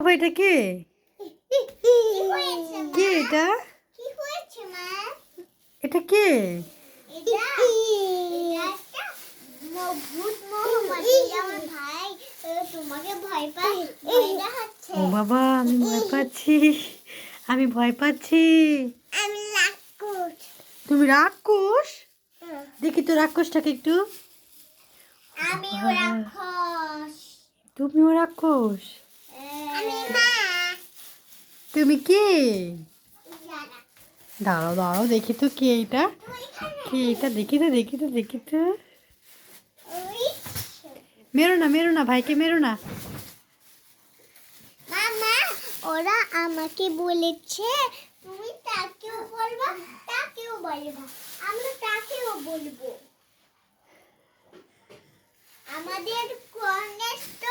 বাবা এটা কে? কে এটা? এটা কে? ও বাবা আমি ভয় পাচ্ছি। আমি ভয় পাচ্ছি। তুমি রাক্ষস? দেখি তো রাক্ষসটাকে একটু। আমিও রাক্ষস। তুমিও রাক্ষস? তুমি কে? দাঁড়াও দাঁড়াও দেখি তো কে এটা কে এটা দেখি তো দেখি তো দেখি তো। মেরো না মেরো না ভাইকে মেরো না। ওরা আমাকে বলেছে তুমি তাকেও বলবা তাকেও বলবা। আমরা তাকেও বলব। আমাদের কর্নেস তো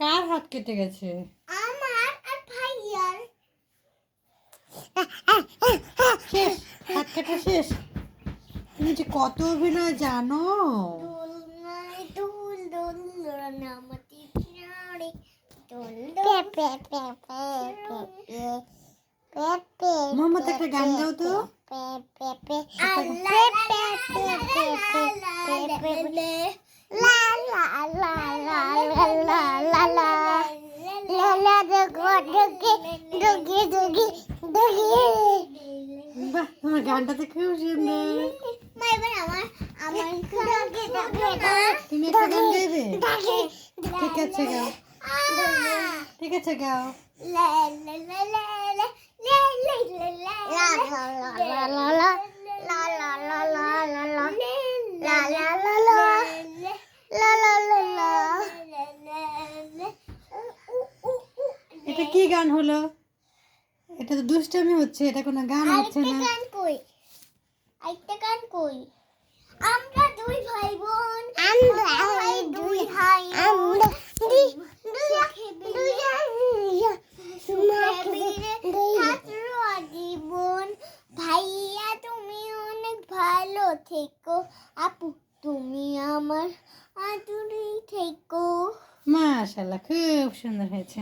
কার হাত কেটে গেছে আমার আর ভাইয়ার শেষ হাত কেটে শেষ তুমি যে কত অভিনয় জানো গান লা লা দুগো দুগি দুগি দুগি দুগি বাহ তোমার গানটা তো খুব সুন্দর মা এবার আমার আমার দুগি দুগি না তুমি একটা গান গাইবে দুগি ঠিক আছে গাও ঠিক আছে গাও লা লা লা লা লা লা লা লা লা লা লা লা লা লা লা কি গান হলো? এটা তো দুষ্টামি হচ্ছে এটা কোনো গান হচ্ছে আরেকটা না গান কই? আরেকটা গান কই? আমরা দুই ভাই বোন আমরা দুই ভাই আমরা দুই দুই জীবন ভাইয়া তুমি অনেক ভালো থেকো। আপু তুমি আমার আদুরি থেকো। মাশাল্লাহ খুব সুন্দর হয়েছে।